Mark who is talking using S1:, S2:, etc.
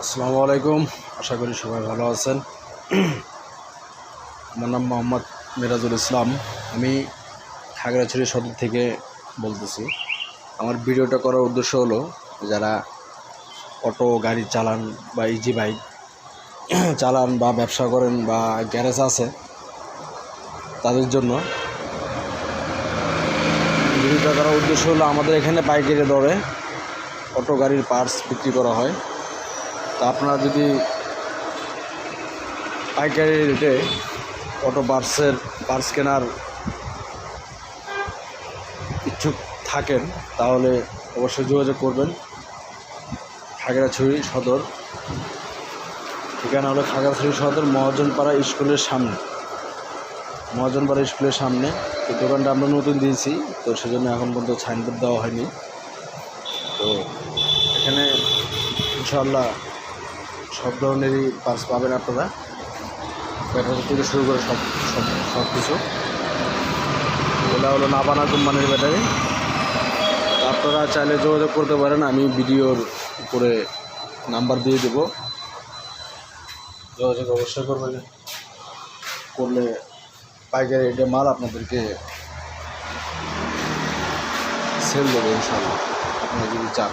S1: আসসালামু আলাইকুম। আশা করি সবাই ভালো আছেন। আমার নাম মোহাম্মদ মিরাজুল ইসলাম। আমি খাগড়াছড়ি সদর থেকে বলতেছি। আমার ভিডিওটা করার উদ্দেশ্য হলো, যারা অটো গাড়ি চালান বা ইজি বাইক চালান বা ব্যবসা করেন বা গ্যারেজ আছে, তাদের জন্য ভিডিওটা করার উদ্দেশ্য হলো, আমাদের এখানে পাইকারি দরে অটো গাড়ির পার্টস বিক্রি করা হয়। তা আপনারা যদি পাইকারি রেটে অটো বার্সের পার্টস কেনার ইচ্ছুক থাকেন, তাহলে অবশ্যই যোগাযোগ করবেন। খাগড়াছড়ি সদর। ঠিকানা হলো খাগড়াছড়ি সদর, মহাজনপাড়া স্কুলের সামনে। মহাজনপাড়া স্কুলের সামনে। তো দোকানটা আমরা নতুন দিয়েছি, তো সেজন্য এখন পর্যন্ত সাইনবোর্ড দেওয়া হয়নি। তো এখানে ইনশাল্লাহ সব ধরনেরই পার্স পাবেন আপনারা। ব্যাটারি থেকে শুরু করে সব সব সব কিছু। এটা হলো নাবানা কোম্পানির ব্যাটারি। আপনারা চাইলে যোগাযোগ করতে পারেন, আমি ভিডিওর উপরে নাম্বার দিয়ে দেবো। যোগাযোগ অবশ্যই করবেন। করলে পাইকারি এটা মাল আপনাদেরকে সেল দেবো ইনশাল্লাহ আপনারা যদি চান।